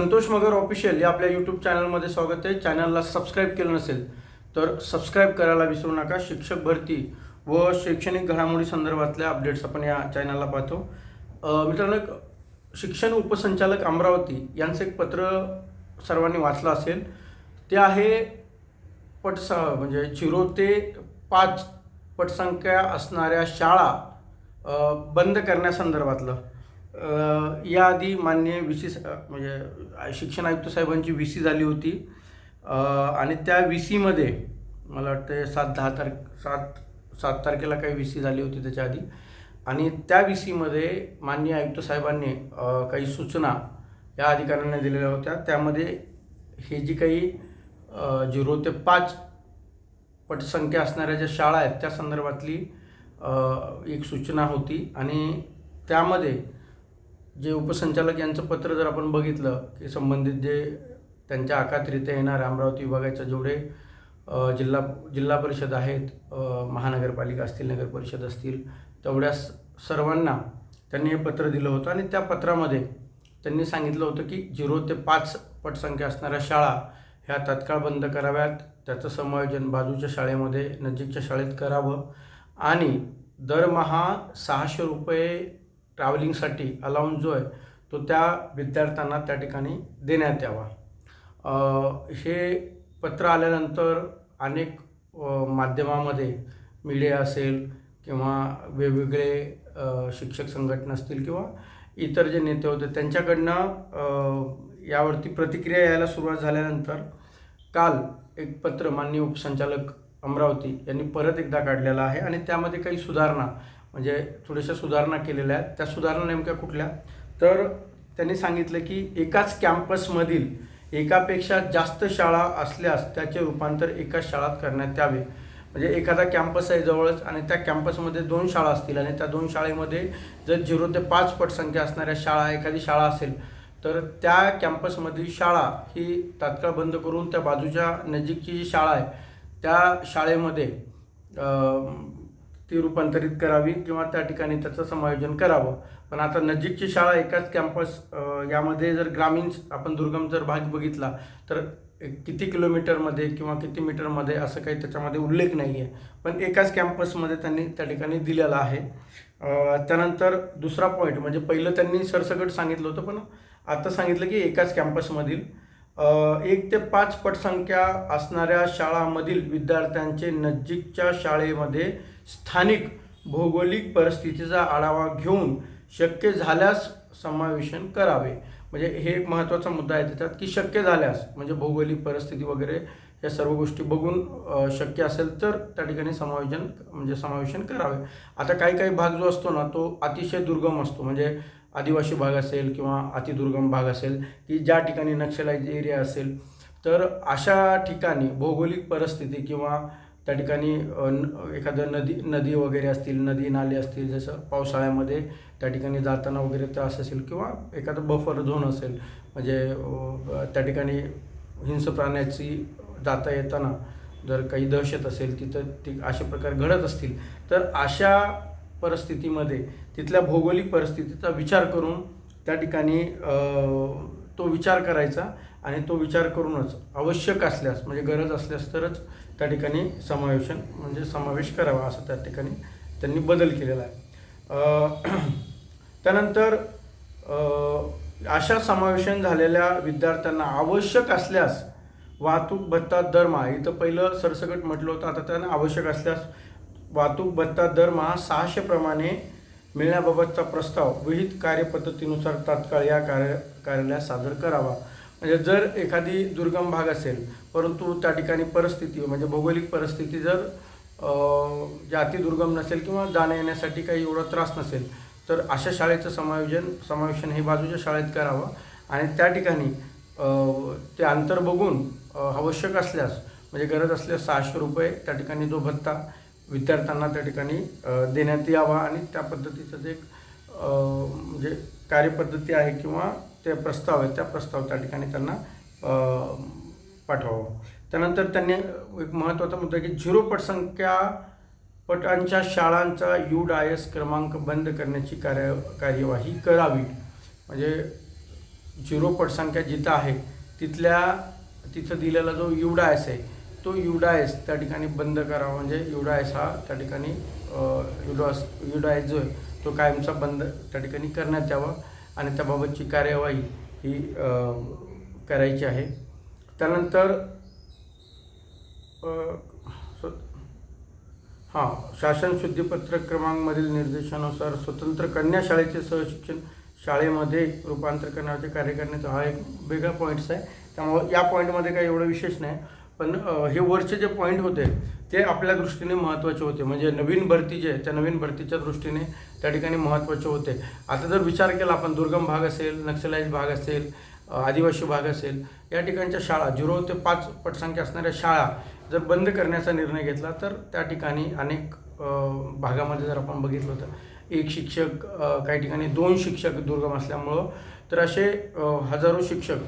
संतोष मगर official या आपल्या YouTube चॅनलमध्ये स्वागत आहे. चॅनलला सबस्क्राईब केलं नसेल तर सबस्क्राईब करायला विसरू नका. शिक्षक भरती व शैक्षणिक घडामोडी संदर्भातल्या अपडेट्स आपण या चॅनलला पाहतो. मित्रांनो एक शिक्षण उपसंचालक अमरावती यांचं एक पत्र सर्वांनी वाचलं असेल. ते आहे पटस म्हणजे झिरो ते पाच पटसंख्या असणाऱ्या शाळा बंद करण्यासंदर्भातलं. याआधी मान्य व्ही सी म्हणजे शिक्षण आयुक्त साहेबांची व्ही सी झाली होती. आणि त्या व्ही सीमध्ये मला वाटतं सात दहा तारख सात सात तारखेला काही व्ही सी झाली होती त्याच्या आधी. आणि त्या व्ही सीमध्ये मान्य आयुक्त साहेबांनी काही सूचना या अधिकाऱ्यांना दिलेल्या होत्या. त्यामध्ये हे जी काही झिरो ते पाच पटसंख्या असणाऱ्या ज्या शाळा आहेत त्या संदर्भातली एक सूचना होती. आणि त्यामध्ये जे उपसंचालक यांचं पत्र जर आपण बघितलं की संबंधित जे त्यांच्या आखातरित्या येणाऱ्या अमरावती विभागाच्या जेवढे जिल्हा जिल्हा परिषद आहेत महानगरपालिका असतील नगर परिषद असतील तेवढ्या स- सर्वांना त्यांनी हे पत्र दिलं होतं आणि त्या पत्रामध्ये त्यांनी सांगितलं होतं की झिरो ते पाच पटसंख्या असणाऱ्या शाळा ह्या तात्काळ बंद कराव्यात त्याचं समायोजन बाजूच्या शाळेमध्ये नजीकच्या शाळेत करावं आणि दरमहा सहाशे रुपये ट्रॅव्हलिंगसाठी अलाउन्स जो आहे तो त्या विद्यार्थ्यांना त्या ठिकाणी देण्यात यावा. हे पत्र आल्यानंतर अनेक माध्यमामध्ये मीडिया असेल किंवा वेगवेगळे शिक्षक संघटना असतील किंवा इतर जे नेते होते त्यांच्याकडनं यावरती प्रतिक्रिया यायला सुरुवात झाल्यानंतर काल एक पत्र माननीय उपसंचालक अमरावती यांनी परत एकदा काढलेलं आहे आणि त्यामध्ये काही सुधारणा म्हणजे थोड्याशा सुधारणा केलेल्या आहेत. त्या सुधारणा नेमक्या कुठल्या? तर त्यांनी सांगितलं की एकाच कॅम्पसमधील एकापेक्षा जास्त शाळा असल्यास त्याचे रूपांतर एकाच शाळात करण्यात यावे. म्हणजे एखादा कॅम्पस आहे जवळच आणि त्या कॅम्पसमध्ये दोन शाळा असतील आणि त्या दोन शाळेमध्ये जर झिरो ते पाच पटसंख्या असणाऱ्या शाळा एखादी शाळा असेल तर त्या कॅम्पसमधील शाळा ही तात्काळ बंद करून त्या बाजूच्या नजीकची जी शाळा आहे त्या शाळेमध्ये ती रूपांतरित करावी किंवा त्या ठिकाणी त्याचं समायोजन करावं. पण आता नजीकची शाळा एकाच कॅम्पस यामध्ये जर ग्रामीण आपण दुर्गम जर भाग बघितला तर किती किलोमीटरमध्ये किंवा किती मीटरमध्ये असं काही त्याच्यामध्ये उल्लेख नाही आहे पण एकाच कॅम्पसमध्ये त्यांनी त्या ठिकाणी दिलेला आहे. त्यानंतर दुसरा पॉईंट म्हणजे पहिलं त्यांनी सरसकट सांगितलं होतं पण आता सांगितलं की एकाच कॅम्पसमधील एक ते पाच पटसंख्या असणाऱ्या शाळांमधील विद्यार्थ्यांचे नजीकच्या शाळेमध्ये स्थानिक भौगोलिक परिस्थितीचा आढावा घेऊन शक्य झाल्यास समावेशन करावे. म्हणजे हे एक महत्त्वाचा मुद्दा आहे त्याच्यात की शक्य झाल्यास म्हणजे भौगोलिक परिस्थिती वगैरे या सर्व गोष्टी बघून शक्य असेल तर त्या ठिकाणी समायोजन म्हणजे समावेशन करावे. आता काही काही भाग जो असतो ना तो अतिशय दुर्गम असतो. म्हणजे आदिवासी भाग असेल किंवा अतिदुर्गम भाग असेल की ज्या ठिकाणी नक्षलाइज एरिया असेल तर अशा ठिकाणी भौगोलिक परिस्थिती किंवा त्या ठिकाणी न- एखादं नदी नदी वगैरे असतील नदी नाले असतील जसं पावसाळ्यामध्ये त्या ठिकाणी जाताना वगैरे त्रास असेल किंवा एखादं बफर झोन असेल म्हणजे त्या ठिकाणी हिंस प्राण्याची जाता येताना जर काही दहशत असेल तिथं ती असे प्रकार घडत असतील तर अशा परिस्थितीमध्ये तिथल्या भौगोलिक परिस्थितीचा विचार करून त्या ठिकाणी तो विचार करायचा आणि तो विचार करूनच आवश्यक असल्यास म्हणजे गरज असल्यास तरच त्या ठिकाणी समावेशन म्हणजे समावेश करावा असं त्या ठिकाणी त्यांनी बदल केलेला आहे. त्यानंतर अशा समावेशन झालेल्या विद्यार्थ्यांना आवश्यक असल्यास वाहतूक भत्ता दरमहा इथं पहिलं सरसकट म्हटलं होतं आता त्यांना आवश्यक असल्यास वाहतूक भत्ता दरमहा सहाशेप्रमाणे मिळण्याबाबतचा प्रस्ताव विहित कार्यपद्धतीनुसार तात्काळ या कार्य कार्यालयात सादर करावा. म्हणजे जर एखादी दुर्गम भाग असेल परंतु त्या ठिकाणी परिस्थिती म्हणजे भौगोलिक परिस्थिती जर अ, जे अतिदुर्गम नसेल किंवा जाण्या येण्यासाठी काही एवढा त्रास नसेल तर अशा शाळेचं समायोजन समावेशन हे बाजूच्या शाळेत करावं. आणि त्या ठिकाणी ते अंतर बघून आवश्यक असल्यास म्हणजे गरज असल्यास सहाशे रुपये त्या ठिकाणी जो भत्ता विद्यार्थ्यांना त्या ठिकाणी देण्यात यावा. आणि त्या पद्धतीचं जे एक म्हणजे कार्यपद्धती आहे किंवा ते प्रस्ताव आहे त्या प्रस्ताव त्या ठिकाणी त्यांना पाठवावं. त्यानंतर त्यांनी एक महत्त्वाचा मुद्दा की झिरो पटसंख्या पटांच्या शाळांचा यू डायस क्रमांक बंद करण्याची कार्य कार्यवाही करावी. म्हणजे झिरो पटसंख्या जिथं आहे तिथल्या तिथं दिलेला जो युडायस आहे तो युडायस त्या ठिकाणी बंद करावा. म्हणजे युडायस हा त्या ठिकाणी युडास युडायस जो आहे तो कायमचा बंद त्या ठिकाणी करण्यात यावा. आणि त्याबाबतची कार्यवाही ही करायची आहे. त्यानंतर हां शासन शुद्धीपत्रक क्रमांकमधील निर्देशानुसार स्वतंत्र कन्या शाळेचे सहशिक्षण शाळेमध्ये रूपांतर करण्याचे कार्य करण्याचा हा एक वेगळा पॉईंट्स आहे. त्यामुळं या पॉईंटमध्ये काही एवढं विशेष नाही. पण हे वरचे जे पॉईंट होते ते आपल्या दृष्टीने महत्त्वाचे होते. म्हणजे नवीन भरती जे आहे त्या नवीन भरतीच्या दृष्टीने त्या ठिकाणी महत्त्वाचे होते. आता जर विचार केला आपण दुर्गम भाग असेल नक्षलाईज भाग असेल आदिवासी भाग असेल या ठिकाणच्या शाळा झिरो ते पाच पटसंख्या असणाऱ्या शाळा जर बंद करण्याचा निर्णय घेतला तर त्या ठिकाणी अनेक भागामध्ये जर आपण बघितलं तर एक शिक्षक काही ठिकाणी दोन शिक्षक दुर्गम असल्यामुळं तर असे हजारो शिक्षक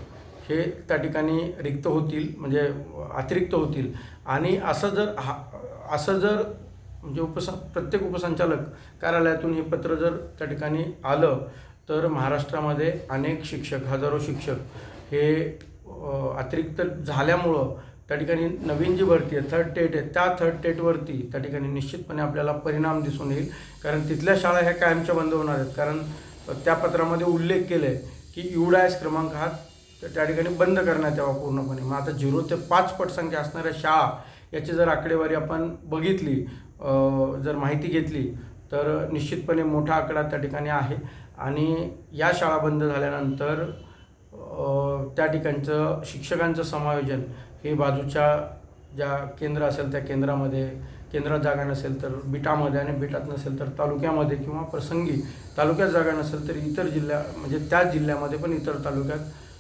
हे त्या ठिकाणी रिक्त होतील म्हणजे अतिरिक्त होतील. आणि असं जर हा असं जर म्हणजे उपस प्रत्येक उपसंचालक कार्यालयातून हे पत्र जर त्या ठिकाणी आलं तर महाराष्ट्रामध्ये अनेक शिक्षक हजारो शिक्षक हे अतिरिक्त झाल्यामुळं त्या ठिकाणी नवीन जी भरती आहे थर्ड टेट आहे त्या थर्ड टेटवरती त्या ठिकाणी निश्चितपणे आपल्याला परिणाम दिसून येईल. कारण तिथल्या शाळा ह्या कायमच्या बंद होणार आहेत. कारण त्या पत्रामध्ये उल्लेख केला आहे की युडायस क्रमांक हा तर त्या ठिकाणी बंद करण्यात यावा पूर्णपणे. मग आता झिरो ते पाच पटसंख्या असणाऱ्या शाळा याची जर आकडेवारी आपण बघितली जर माहिती घेतली तर निश्चितपणे मोठा आकडा त्या ठिकाणी आहे. आणि या शाळा बंद झाल्यानंतर त्या ठिकाणचं शिक्षकांचं समायोजन हे बाजूच्या ज्या केंद्र असेल त्या केंद्रामध्ये केंद्रात जागा नसेल तर बिटामध्ये आणि बिटात नसेल तर तालुक्यामध्ये किंवा प्रसंगी तालुक्यात जागा नसेल तर इतर जिल्ह्या म्हणजे त्याच जिल्ह्यामध्ये पण इतर तालुक्यात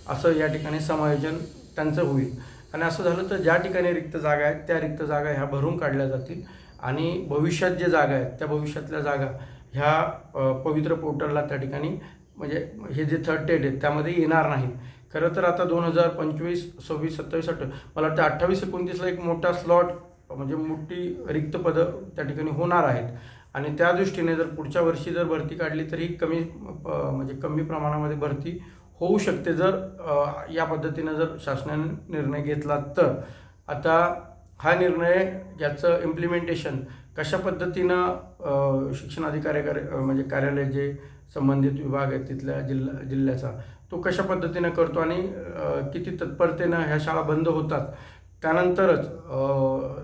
असं या ठिकाणी समायोजन त्यांचं होईल. आणि असं झालं तर ज्या ठिकाणी रिक्त जागा आहेत त्या रिक्त जागा ह्या भरून काढल्या जातील. आणि भविष्यात जे जागा आहेत त्या भविष्यातल्या जागा ह्या पवित्र पोर्टलला त्या ठिकाणी म्हणजे हे जे थर्ड टेट आहेत त्यामध्ये येणार नाहीत. खरं तर आता दोन हजार पंचवीस सव्वीस सत्तावीस अठ्ठावीस मला वाटतं अठ्ठावीस एकोणतीसला एक मोठा स्लॉट म्हणजे मोठी रिक्त पदं त्या ठिकाणी होणार आहेत. आणि त्या दृष्टीने जर पुढच्या वर्षी जर भरती काढली तर ही कमी म्हणजे कमी प्रमाणामध्ये भरती होऊ शकते जर या पद्धतीनं जर शासनाने निर्णय घेतला तर. आता हा निर्णय याचं इम्प्लिमेंटेशन कशा पद्धतीनं शिक्षण अधिकारी कार्य म्हणजे कार्यालय जे संबंधित विभाग आहे तिथल्या जिल्हा जिल्ह्याचा तो कशा पद्धतीनं करतो आणि किती तत्परतेनं ह्या शाळा बंद होतात. त्यानंतरच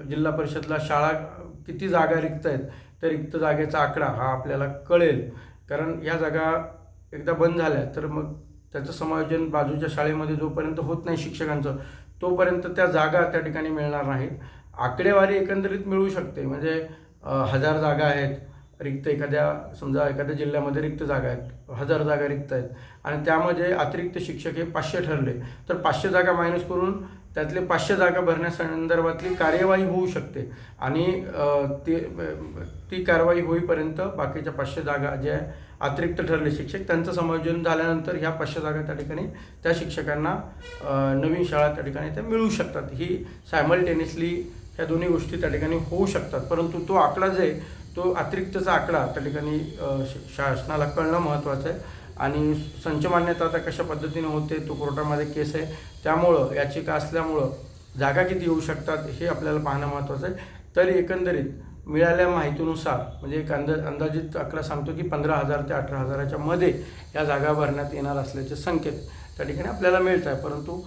जिल्हा परिषदला शाळा किती जागा रिक्त आहेत त्या रिक्त जागेचा आकडा हा आपल्याला कळेल. कारण या जागा एकदा बंद झाल्या तर मग त्याचं समायोजन बाजूच्या शाळेमध्ये जोपर्यंत होत नाही शिक्षकांचं तोपर्यंत त्या जागा त्या ठिकाणी मिळणार नाहीत. आकडेवारी एकंदरीत मिळू शकते. म्हणजे हजार जागा आहेत रिक्त एखाद्या समजा एखाद्या जिल्ह्यामध्ये रिक्त जागा आहेत हजार जागा रिक्त आहेत. आणि त्यामध्ये अतिरिक्त शिक्षक हे पाचशे ठरले. तर पाचशे जागा मायनस करून त्यातले पाचशे जागा भरण्यासंदर्भातली कार्यवाही होऊ शकते. आणि ती ते ती कारवाई होईपर्यंत बाकीच्या पाचशे जागा ज्या अतिरिक्त ठरले शिक्षक त्यांचं समायोजन झाल्यानंतर ह्या पाचशे जागा त्या ठिकाणी त्या शिक्षकांना नवीन शाळा त्या ठिकाणी त्या मिळू शकतात. ही सायमल्टेनियसली ह्या दोन्ही गोष्टी त्या ठिकाणी होऊ शकतात. परंतु तो आकडा जे आहे तो अतिरिक्तचा आकडा त्या ठिकाणी श- शासनाला कळणं महत्त्वाचं आहे. आणि संच मान्यता आता कशा पद्धतीने होते तो कोर्टामध्ये केस आहे त्यामुळं याचिका असल्यामुळं जागा किती येऊ शकतात हे आपल्याला पाहणं महत्त्वाचं आहे. तरी एकंदरीत मिळाल्या माहितीनुसार म्हणजे एक अंदाज अंदाजित आकडा सांगतो की पंधरा हजार ते अठरा हजाराच्या मध्ये या जागा भरण्यात येणार असल्याचे संकेत त्या ठिकाणी आपल्याला मिळत आहे. परंतु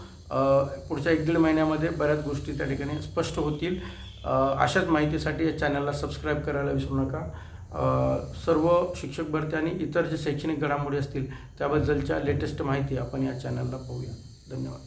पुढच्या एक दीड महिन्यामध्ये बऱ्याच गोष्टी त्या ठिकाणी स्पष्ट होतील. अशाच माहितीसाठी या चॅनलला सबस्क्राईब करायला विसरू नका. सर्व शिक्षक भरती आणि इतर जे शैक्षणिक घडामोडी असतील त्याबद्दलच्या लेटेस्ट माहिती आपण या चॅनलला पाहूया. धन्यवाद.